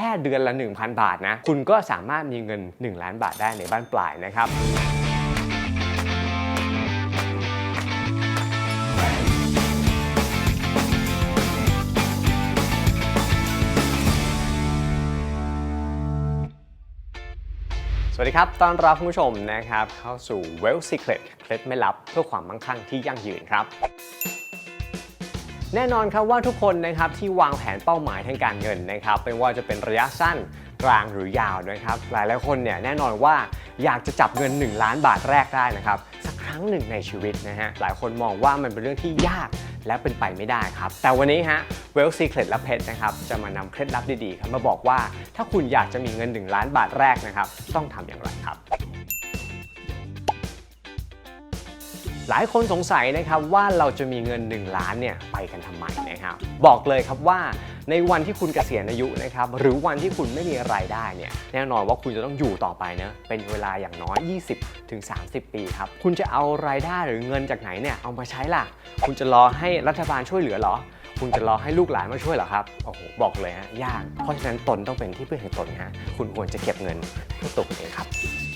ค่เดือนละ 1,000 บาทนะ คุณก็สามารถมีเงิน 1 ล้านบาทได้ในบ้านปลายนะครับสวัสดีครับ ต้อนรับผู้ชมนะครับ เข้าสู่ Well Secret เคล็ดไม่ลับเพื่อความมั่งคั่งที่ยั่งยืนครับ แน่นอนครับว่าทุกคนนะครับที่วางแผนเป้าหมายทางการเงินนะครับไม่ว่าจะเป็นระยะสั้นกลางหรือยาวนะครับหลายๆคนเนี่ยแน่นอนว่าอยากจะจับเงิน 1 ล้านบาทแรกได้นะครับสักครั้งหนึ่งในชีวิตนะฮะหลายคนมองว่ามันเป็นเรื่องที่ยากและเป็นไปไม่ได้ครับ แต่วันนี้ฮะ Well Secret และเพชรนะครับจะมานำเคล็ดลับดีๆครับมาบอกว่าถ้าคุณอยากจะมีเงิน 1 ล้านบาทแรกนะครับต้องทำอย่างไรครับ หลายคนสงสัยนะครับว่าเราจะมีเงิน 1 ล้านเนี่ยไปกันทำไมนะครับบอกเลยครับว่าในวันที่คุณเกษียณอายุนะครับหรือวันที่คุณไม่มีรายได้เนี่ยแน่นอนว่าคุณจะต้องอยู่ต่อไปนะเป็นเวลาอย่างน้อย 20ถึง30ปีครับคุณจะเอารายได้หรือเงินจากไหนเนี่ยเอามาใช้ล่ะ คุณจะรอให้รัฐบาลช่วยเหลือหรอ คุณจะรอให้ลูกหลานมาช่วยเหรอครับโอ้โหบอกเลยฮะยากเพราะฉะนั้นตนต้องเป็นที่พึ่งแห่งตนฮะคุณควรจะเก็บเงินให้ตัวเองครับ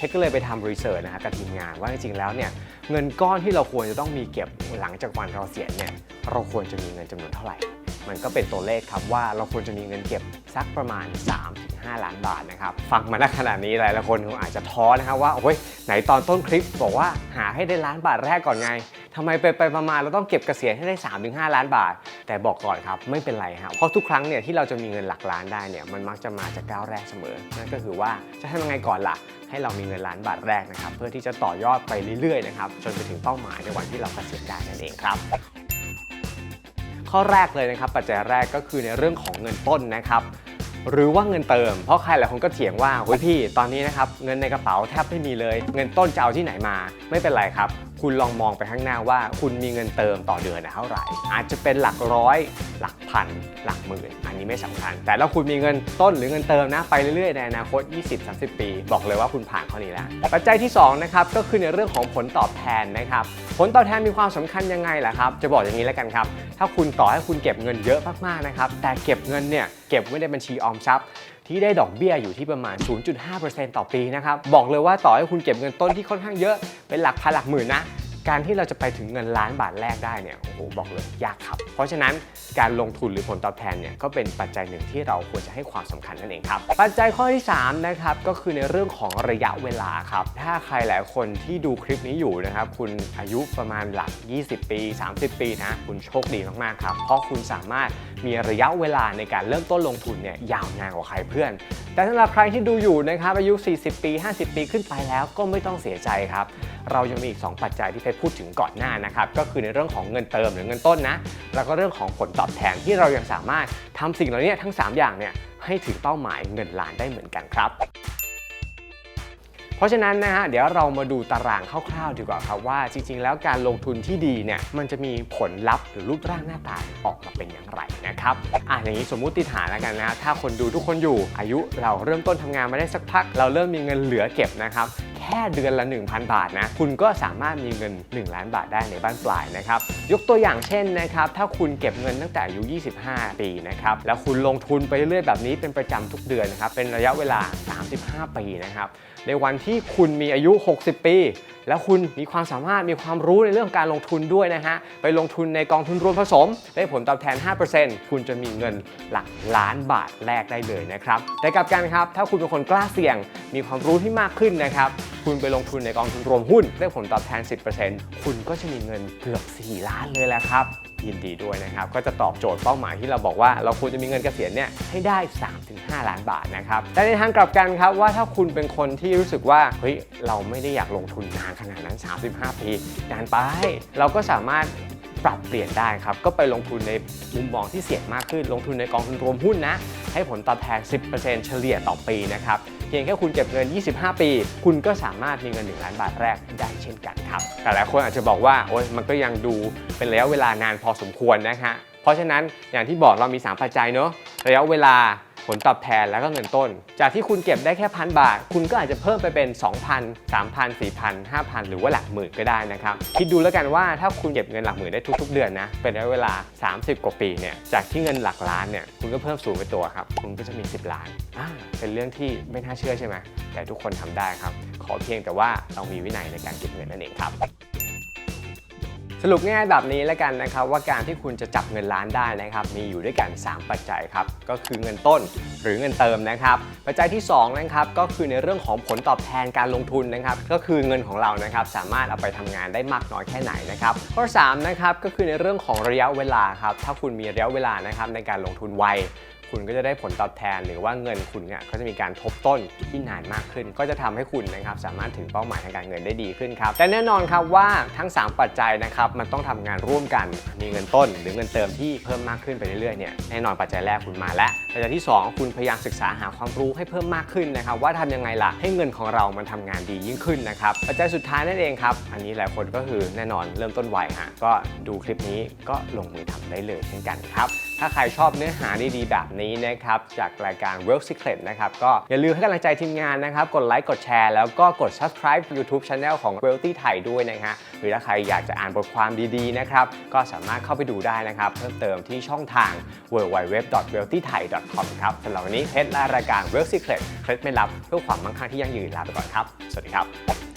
เทคก็เลยไปทำรีเสิร์ชนะฮะกับทีมงานว่าจริงๆแล้วเนี่ยเงินก้อนที่เราควรจะต้องมีเก็บหลังจากวันเราเสียเนี่ยเราควรจะมีเงินจำนวนเท่าไหร่ มันก็เป็นตัวเลขครับว่าเราควรจะมีเงินเก็บสักประมาณ 3-5 ล้านบาทนะครับฟังมาณขนาดนี้หลายๆคนคงอาจจะท้อนะครับว่าโอ้ยไหนตอนต้นคลิปบอกว่าหาให้ได้ล้านบาทแรกก่อนไงทำไมไปไปๆมาๆเราต้องเก็บเกษียณให้ได้ 3-5 ล้านบาท แต่บอกก่อนครับไม่เป็นไรครับเพราะทุกครั้งเนี่ยที่เราจะมีเงินหลักล้านได้เนี่ยมันมักจะมาจากก้าวแรกเสมอ นั่นก็คือว่าจะทำยังไงก่อนล่ะ ให้เรามีเงินล้านบาทแรกนะครับเพื่อที่จะต่อยอดไปเรื่อยๆนะครับจนไปถึงเป้าหมายในวันที่เราเกษียณได้นั่นเองครับข้อแรกเลยนะครับ ปัจจัยแรกก็คือในเรื่องของเงินต้นนะครับหรือว่าเงินเติม เพราะใครหลายคนก็เถียงว่าเฮ้ยพี่ ตอนนี้นะครับเงินในกระเป๋าแทบไม่มีเลย เงินต้นจะเอาที่ไหนมา ไม่เป็นไรครับ คุณลองมองไปข้างหน้าว่า คุณมีเงินเติมต่อเดือนเท่าไหร่ อาจจะเป็นหลักร้อย พันหลักหมื่นอันนี้ไม่สำคัญ แต่ถ้าคุณมีเงินต้นหรือเงินเติมนะไปเรื่อยๆในอนาคต 20-30 ปี บอกเลยว่าคุณผ่านข้อนี้แล้วปัจจัยที่สองนะครับก็คือในเรื่องของผลตอบแทนนะครับผลตอบแทนมีความสำคัญยังไงล่ะครับ จะบอกอย่างนี้แล้วกันครับ ถ้าคุณต่อให้คุณเก็บเงินเยอะมากๆนะครับแต่เก็บเงินเนี่ยเก็บไว้ในบัญชีออมทรัพย์ที่ได้ดอกเบี้ยอยู่ที่ประมาณ 0.5%ต่อปีนะครับบอกเลยว่าต่อให้คุณเก็บเงินต้นที่ค่อนข้างเยอะเป็นหลักพันหลักหมื่นนะ การที่เราจะไปถึงเงินล้านบาทแรกได้เนี่ยโอ้โหบอกเลยยากครับ เพราะฉะนั้นการลงทุนหรือผลตอบแทนเนี่ยก็เป็นปัจจัยหนึ่งที่เราควรจะให้ความสำคัญนั่นเองครับ ปัจจัยข้อที่3นะครับก็คือในเรื่องของระยะเวลาครับ ถ้าใครหลายคนที่ดูคลิปนี้อยู่นะครับ คุณอายุประมาณหลัก 20 ปี 30 ปีนะ คุณโชคดีมากๆครับ เพราะคุณสามารถมีระยะเวลาในการเริ่มต้นลงทุนเนี่ยยาวนานกว่าใครเพื่อน แต่สำหรับใครที่ดูอยู่นะครับอายุ 40 ปี 50 ปีขึ้นไปแล้วก็ไม่ต้องเสียใจครับ เรายังมีอีก 2 ปัจจัยที่เพชรพูดถึงก่อนหน้านะครับก็คือในเรื่องของเงินเติมหรือเงินต้นนะแล้วก็เรื่องของผลตอบแทนที่เรายังสามารถทำสิ่งเหล่านี้ทั้ง 3 อย่างเนี่ยให้ถึงเป้าหมายเงินล้านได้เหมือนกันครับเพราะฉะนั้นนะฮะเดี๋ยวเรามาดูตารางคร่าวๆดีกว่าครับว่าจริงๆ แล้วการลงทุนที่ดีเนี่ยมันจะมีผลลัพธ์หรือรูปร่างหน้าตาออกมาเป็นอย่างไรนะครับอะอย่างนี้สมมุติฐานแล้วกันนะถ้าคนดูทุกคนอยู่อายุเราเริ่มต้นทำงานมาได้สักพัก เราเริ่มมีเงินเหลือเก็บนะครับ แค่เดือนละ 1,000 บาทนะ คุณก็สามารถมีเงิน 1 ล้านบาทได้ในบ้านปลายนะครับ ยกตัวอย่างเช่นนะครับ ถ้าคุณเก็บเงินตั้งแต่อายุ 25 ปีนะครับ แล้วคุณลงทุนไปเรื่อยๆแบบนี้เป็นประจำทุกเดือนนะครับ เป็นระยะเวลา 35 ปีนะครับ ในวันที่คุณมีอายุ 60 ปีแล้วคุณมีความสามารถมีความรู้ในเรื่องการลงทุนด้วยนะฮะ ไปลงทุนในกองทุนรวมผสม ได้ผลตอบแทน 5%คุณจะมีเงินหลักล้านบาทแรกได้เลยนะครับ แต่กลับกันครับ ถ้าคุณเป็นคนกล้าเสี่ยง มีความรู้ที่มากขึ้นนะครับ คุณไปลงทุนในกองทุนรวมหุ้น ได้ผลตอบแทน 10%คุณก็จะมีเงินเกือบ 4 ล้านเลยแหละครับ ยินดีด้วยนะครับ ก็จะตอบโจทย์เป้าหมายที่เราบอกว่า เราควรจะมีเงินเกษียณเนี่ยให้ได้ 3-5 ล้านบาทนะครับแต่ในทางกลับกันครับว่าถ้าคุณเป็นคนที่รู้สึกว่าเฮ้ยเราไม่ได้อยากลงทุนนานขนาดนั้น 35 ปีนานไป เราก็สามารถปรับเปลี่ยนได้ครับ ก็ไปลงทุนในมุมมองที่เสี่ยงมากขึ้น ลงทุนในกองทุนรวมหุ้นนะ ให้ผลตอบแทน 10%เฉลี่ยต่อปีนะครับ พียงแค่คุณเก็บเงิน 25 ปี คุณก็สามารถมีเงิน 1 ล้านบาทแรกได้เช่นกันครับ แต่หลายคนอาจจะบอกว่า โอ๊ยมันก็ยังดูเป็นระยะเวลานานพอสมควรนะฮะเพราะฉะนั้นอย่างที่บอกเรามี 3 ปัจจัยเนอะระยะเวลา ผลตอบแทนแล้วก็เงินต้น จากที่คุณเก็บได้แค่พันบาท คุณก็อาจจะเพิ่มไปเป็น 2,000 3,000 4,000 5,000 หรือว่าหลักหมื่นก็ได้นะครับ คิดดูแล้วกันว่าถ้าคุณเก็บเงินหลักหมื่นได้ทุก ๆ เดือนนะ เป็นระยะเวลา 30 กว่าปีเนี่ย จากที่เงินหลักล้านเนี่ย คุณก็เพิ่มสูงไปตัวครับ คุณก็จะมี 10 ล้านอ่าเป็นเรื่องที่ไม่น่าเชื่อใช่ไหมแต่ทุกคนทำได้ครับ ขอเพียงแต่ว่าเรามีวินัยในการเก็บเงินนั่นเองครับ สรุปง่ายแบบนี้แล้วกันนะครับว่าการที่คุณจะจับเงินล้านได้นะครับมีอยู่ด้วยกัน 3 ปัจจัยครับก็คือเงินต้นหรือเงินเติมนะครับปัจจัยที่2นะครับก็คือในเรื่องของผลตอบแทนการลงทุนนะครับก็คือเงินของเรานะครับสามารถเอาไปทำงานได้มากน้อยแค่ไหนนะครับข้อ3นะครับก็คือในเรื่องของระยะเวลาครับถ้าคุณมีระยะเวลานะครับในการลงทุนไว คุณก็จะได้ผลตอบแทน หรือว่าเงินคุณเนี่ยก็จะมีการทบต้นที่นานมากขึ้น ก็จะทำให้คุณนะครับสามารถถึงเป้าหมายทางการเงินได้ดีขึ้นครับแต่แน่นอนครับว่าทั้ง 3 ปัจจัยนะครับมันต้องทำงานร่วมกันมีเงินต้น หรือเงินเติมที่เพิ่มมากขึ้นไปเรื่อยๆเนี่ยแน่นอนปัจจัยแรกคุณมาแล้วปัจจัยที่ 2 คุณพยายามศึกษาหาความรู้ให้เพิ่มมากขึ้นนะครับว่าทำยังไงล่ะให้เงินของเรามันทำงานดียิ่งขึ้นนะครับปัจจัยสุดท้ายนั่นเองครับอันนี้หลายคนก็คือแน่นอนเริ่มต้นไวฮะก็ดูคลิปนี้ก็ลงมือทำได้เลยเช่นกันครับ ถ้าใครชอบเนื้อหาดีๆ แบบนี้นะครับ จากรายการ Wealth Secret นะครับ ก็อย่าลืมให้กำลังใจทีมงานนะครับ กดไลค์ กดแชร์ แล้วก็กด subscribe YouTube Channel ของ Wealthy ไทยด้วยนะฮะ หรือถ้าใครอยากจะอ่านบทความดีๆ นะครับ ก็สามารถเข้าไปดูได้นะครับ เพิ่มเติมที่ช่องทาง www.wealthythai.com ครับสำหรับวันนี้เพชรและรายการ Wealth Secret เคล็ดไม่ลับเพื่อความมั่งคั่งที่ยั่งยืนลาไปก่อนครับ สวัสดีครับ